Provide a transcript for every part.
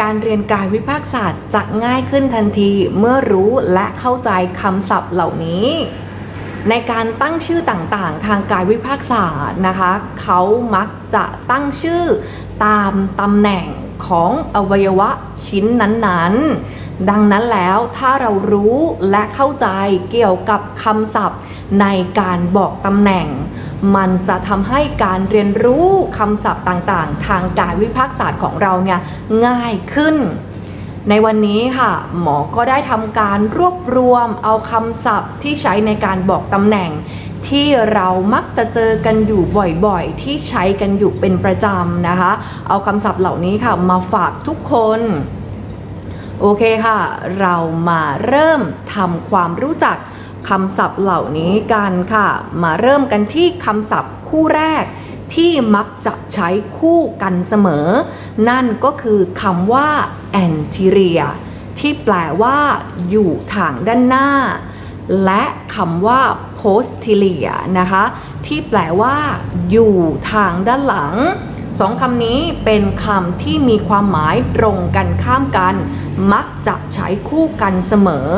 การเรียนกายวิภาคศาสตร์จะง่ายขึ้นทันทีเมื่อรู้และเข้าใจคำศัพท์เหล่านี้ ในการตั้งชื่อต่างๆ ทางกายวิภาคศาสตร์นะคะเขามักจะตั้งชื่อตามตำแหน่งของอวัยวะชิ้นนั้นๆ ดังนั้นแล้วถ้าเรารู้และเข้าใจเกี่ยวกับคำศัพท์ในการบอกตำแหน่ง มันจะทำให้การเรียนรู้คำศัพท์ต่างๆ ทางกายวิภาคศาสตร์ของเราเนี่ยง่ายขึ้น ในวันนี้ค่ะ หมอก็ได้ทำการรวบรวมเอาคำศัพท์ที่ใช้ในการบอกตำแหน่งที่เรามักจะเจอกันอยู่บ่อยๆ ที่ใช้กันอยู่เป็นประจำนะคะ เอาคำศัพท์เหล่านี้ค่ะมาฝากทุกคน โอเคค่ะ เรามาเริ่มทำความรู้จัก คำศัพท์เหล่านี้กันค่ะ มาเริ่มกันที่คำศัพท์คู่แรกที่มักจะใช้คู่กันเสมอ นั่นก็คือคำว่า anterior ที่แปลว่าอยู่ทางด้านหน้า และคำว่า posterior นะคะ ที่แปลว่าอยู่ทางด้านหลังสองคำนี้เป็นคำที่มีความหมายตรงกันข้ามกัน มักจะใช้คู่กันเสมอ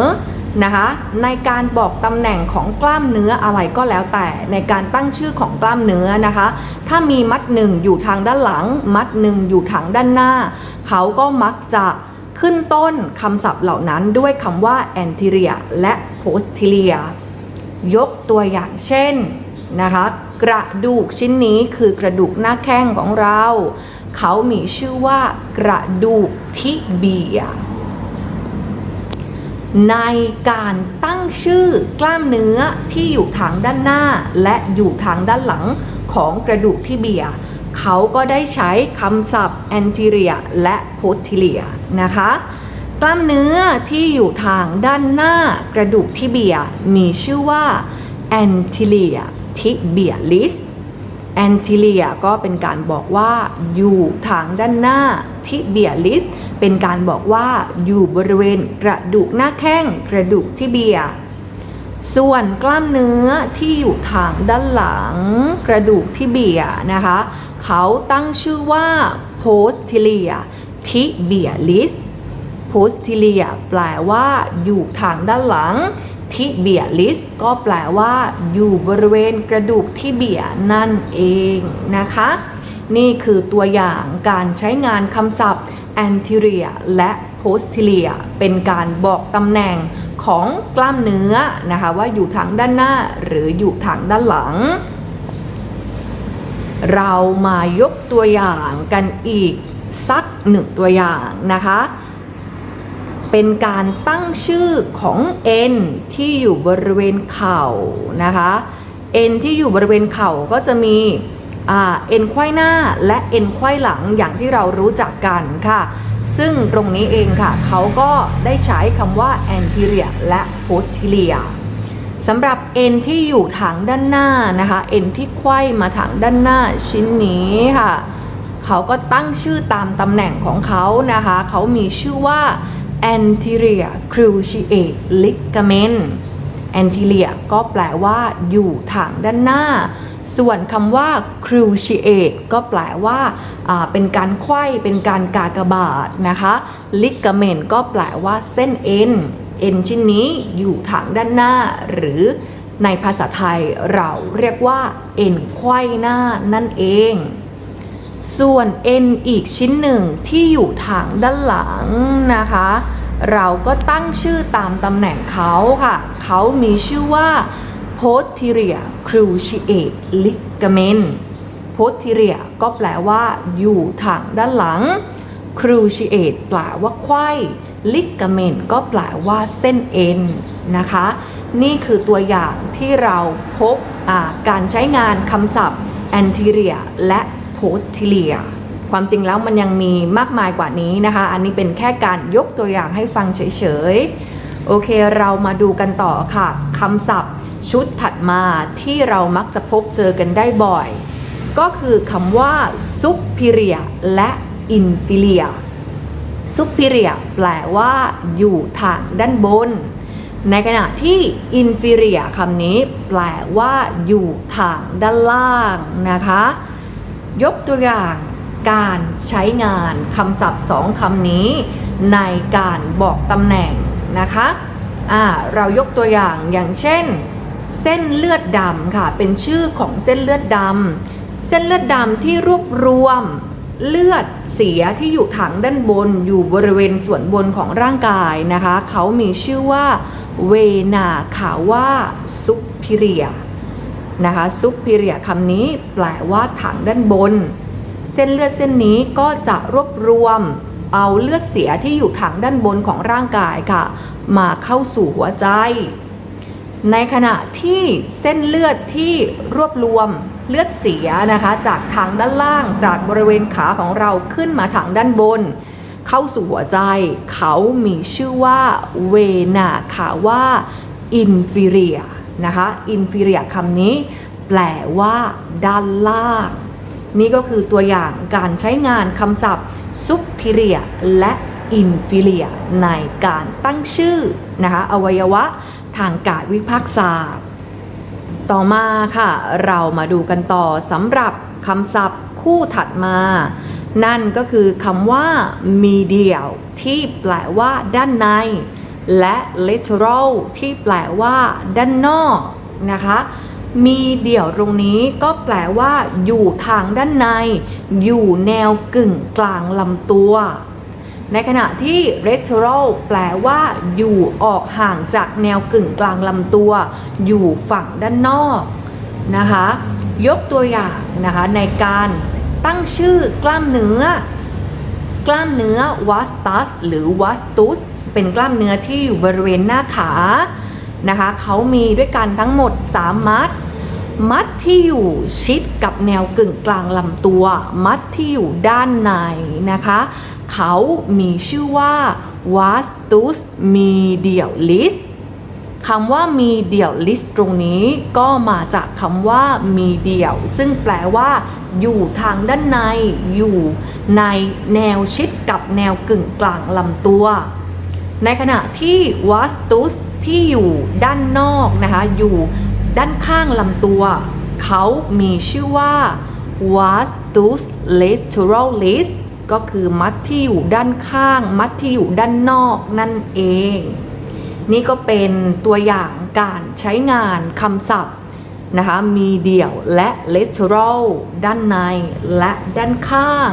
นะคะ ในการบอกตำแหน่งของกล้ามเนื้ออะไรก็แล้วแต่ในการตั้งชื่อของกล้ามเนื้อนะคะ ถ้ามีมัดหนึ่งอยู่ทางด้านหลัง มัดหนึ่งอยู่ทางด้านหน้า เขาก็มักจะขึ้นต้นคำศัพท์เหล่านั้นด้วยคำว่า anterior และ posterior ยกตัวอย่างเช่นนะคะกระดูกชิ้นนี้คือกระดูกหน้าแข้งของเรา เขามีชื่อว่ากระดูกทิเบีย ในการตั้งชื่อกล้ามเนื้อที่อยู่ทางด้านหน้า และอยู่ทางด้านหลังของกระดูกที่เบียเขาก็ได้ใช้คำศัพท์ anterior และ posterior นะคะ กล้ามเนื้อที่อยู่ทางด้านหน้ากระดูกที่เบียมีชื่อว่า anterior tibialis anterior ก็เป็นการบอกว่าอยู่ทางด้านหน้า tibialis เป็นการบอกว่าอยู่บริเวณกระดูกหน้าแข้งกระดูกทิเบียส่วนกล้ามเนื้อที่อยู่ทางด้านหลังกระดูกที่เบียนะคะ เขาตั้งชื่อว่า posterior tibialis posterior แปลว่าอยู่ทางด้านหลัง tibialis ก็แปลว่า อยู่บริเวณกระดูกที่เบียนั่นเองนะคะ นี่คือตัวอย่างการใช้งานคำศัพท์ anterior และ posterior เป็นการบอกตำแหน่งของกล้ามเนื้อนะคะว่าอยู่ทางด้านหน้าหรืออยู่ทางด้านหลัง เรามายกตัวอย่างกันอีกสักหนึ่งตัวอย่างนะคะ เป็นการตั้งชื่อของ N ที่อยู่บริเวณเข่านะคะ N ที่อยู่บริเวณเข่าก็จะมีเอ่า N ไขว้หน้าและ N ไขว้หลังอย่างที่เรารู้จักกันค่ะ ซึ่งตรงนี้เองค่ะ เขาก็ได้ใช้คำว่า anterior และ posterior สำหรับ N ที่อยู่ทางด้านหน้านะคะ N ที่ไขว้มาทางด้านหน้าชิ้นนี้ค่ะ เขาก็ตั้งชื่อตามตำแหน่งของเขานะคะ เขามีชื่อว่า anterior cruciate ligament anterior ก็แปลว่าอยู่ทางด้านหน้า ส่วนคำว่า cruciate ก็แปลว่าเป็นการไขว้เป็นการกากบาทนะคะ ligament ก็แปลว่าเส้นเอ็นเอ็นชิ้นนี้อยู่ทางด้านหน้า หรือในภาษาไทยเราเรียกว่าเอ็นไขว้หน้านั่นเอง ส่วนเอ็นอีกชิ้นหนึ่งที่อยู่ทางด้านหลังนะคะ เราก็ตั้งชื่อตามตำแหน่งเขาค่ะ เขามีชื่อว่า posterior cruciate ligament posterior ก็แปลว่า อยู่ทางด้านหลัง cruciate แปลว่าไขว้ ligament ก็แปลว่าเส้นเอ็นนะคะ นี่คือตัวอย่างที่เราพบการใช้งานคำศัพท์ anterior และ posterior ความจริงแล้วมันยังมีมากมายกว่านี้นะคะ อันนี้เป็นแค่การยกตัวอย่างให้ฟังเฉยๆ โอเคเรามาดูกันต่อค่ะคำศัพท์ชุดถัดมาที่เรามักจะพบเจอกันได้บ่อย ก็คือคำว่า superior และ inferior superior แปลว่า อยู่ทางด้านบน ในขณะที่ inferior คำนี้ แปลว่า อยู่ทางด้านล่างนะคะ ยกตัวอย่างการใช้งานคำศัพท์สองคำนี้ ในการบอกตำแหน่งนะคะอ่าเรายกตัวอย่างอย่างเช่น เส้นเลือดดำค่ะเป็นชื่อของเส้นเลือดดำเส้นเลือดดำที่รวบรวมเลือดเสียที่อยู่ถังด้านบนอยู่บริเวณส่วนบนของร่างกายนะคะ เขามีชื่อว่าเวนาคาว่าซุปพิเรีย นะคะซุปพิเรียคำนี้แปลว่าถังด้านบน เส้นเลือดเส้นนี้ก็จะรวบรวม เอาเลือดเสียที่อยู่ถังด้านบนของร่างกายค่ะ มาเข้าสู่หัวใจ ในขณะที่เส้นเลือดที่รวบรวมเลือดเสียนะคะจากทางด้านล่างจากบริเวณขาของเราขึ้นมาทางด้านบน เข้าสู่หัวใจ เขามีชื่อว่าเวนาคาว่าอินฟิเรีย นะคะอินฟิเรียคำนี้ แปลว่า ด้านล่าง นี่ก็คือตัวอย่างการใช้งานคำศัพท์ superior และ inferior ในการตั้งชื่อนะคะอวัยวะทางกายวิภาคศาสตร์ ต่อมาค่ะ เรามาดูกันต่อสำหรับคำศัพท์คู่ถัดมา นั่นก็คือคำว่า medial ที่แปลว่าด้านใน และ lateral ที่แปลว่าด้านนอกนะคะ มีเดี่ยวตรงนี้ก็แปลว่า อยู่ทางด้านใน อยู่แนวกึ่งกลางลำตัว ในขณะที่ lateral แปลว่า อยู่ออกห่างจากแนวกึ่งกลางลำตัว อยู่ฝั่งด้านนอกนะคะ ยกตัวอย่างนะคะในการตั้งชื่อกล้ามเนื้อ กล้ามเนื้อ vastus หรือ vastus เป็นกล้ามเนื้อที่อยู่บริเวณหน้าขานะคะเขามีด้วยกันทั้งหมด 3 มัด มัดที่อยู่ชิดกับแนวกึ่งกลางลำตัว มัดที่อยู่ด้านในนะคะ เขามีชื่อว่า vastus medialis คำว่ามีเดี่ยวลิสตรงนี้ก็มาจากคำว่ามีเดี่ยวซึ่งแปลว่าอยู่ทางด้านใน อยู่ในแนวชิดกับแนวกึ่งกลางลำตัว ในขณะที่วัสตุสที่อยู่ด้านนอกนะคะอยู่ด้านข้างลำตัว เขามีชื่อว่า vastus lateralis ก็คือมัดที่อยู่ด้านข้าง มัดที่อยู่ด้านนอกนั่นเอง นี่ก็เป็นตัวอย่างการใช้งานคำศัพท์นะคะมีเดี่ยวและ lateral ด้านในและด้านข้าง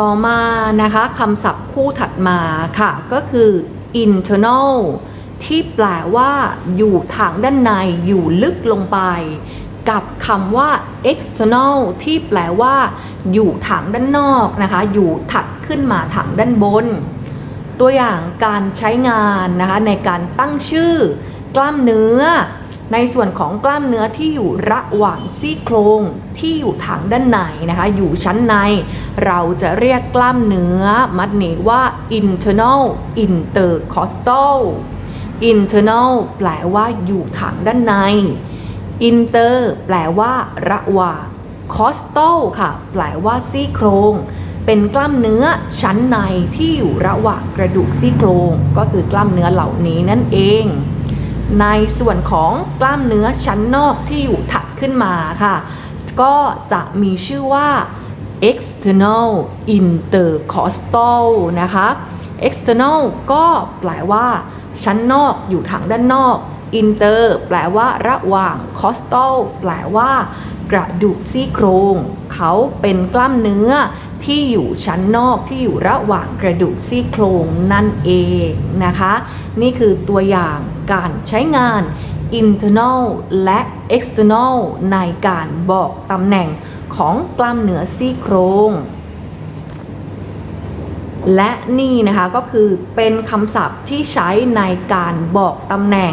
ต่อมานะคะคำศัพท์คู่ถัดมาค่ะ ก็คือ internal ที่แปลว่า อยู่ทางด้านในอยู่ลึกลงไป กับคำว่า external ที่แปลว่า อยู่ทางด้านนอกนะคะ อยู่ถัดขึ้นมาทางด้านบน ตัวอย่างการใช้งานนะคะในการตั้งชื่อกล้ามเนื้อ ในส่วนของกล้ามเนื้อที่อยู่ระหว่างซี่โครงที่อยู่ทางด้านในนะคะ อยู่ชั้นใน เราจะเรียกกล้ามเนื้อมัดนี้ว่า internal intercostal internal แปลว่าอยู่ทางด้านใน inter แปลว่า ระหว่าง costal ค่ะ แปลว่าซี่โครง เป็นกล้ามเนื้อชั้นในที่อยู่ระหว่างกระดูกซี่โครง ก็คือกล้ามเนื้อเหล่านี้นั่นเอง ในส่วนของกล้ามเนื้อชั้นนอกที่อยู่ถัดขึ้นมาค่ะ ก็จะมีชื่อว่า external intercostal นะคะ external ก็แปลว่าชั้นนอกอยู่ทางด้านนอก inter แปลว่าระหว่าง costal แปลว่า กระดูกซี่โครง เขาเป็นกล้ามเนื้อที่อยู่ชั้นนอกที่อยู่ระหว่างกระดูกซี่โครงนั่นเองนะคะ นี่คือตัวอย่าง การใช้งาน internal และ external ในการบอกตำแหน่งของกล้ามเนื้อซี่โครงและนี่นะคะก็คือเป็นคำศัพท์ที่ใช้ในการบอกตำแหน่ง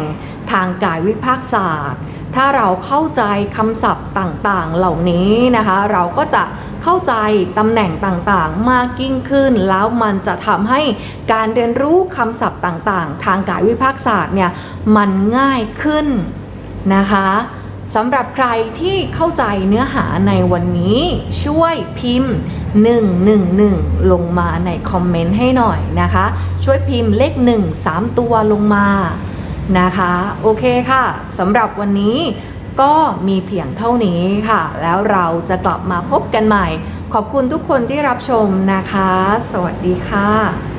ทางกายวิภาคศาสตร์ ถ้าเราเข้าใจคำศัพท์ต่างๆเหล่านี้นะคะ เราก็จะ เข้าใจตำแหน่งต่างๆ มากยิ่งขึ้น แล้วมันจะทำให้การเรียนรู้คำศัพท์ต่างๆ ทางกายวิภาคศาสตร์เนี่ยมันง่ายขึ้นนะคะสำหรับใครที่เข้าใจเนื้อหาในวันนี้ช่วยพิมพ์ 111 ลงมาในคอมเมนต์ให้หน่อยนะคะ ช่วยพิมพ์เลข 1 3 ตัวลงมานะคะ โอเคค่ะสำหรับวันนี้ ก็มีเพียงเท่านี้ค่ะ แล้วเราจะกลับมาพบกันใหม่ ขอบคุณทุกคนที่รับชมนะคะ สวัสดีค่ะ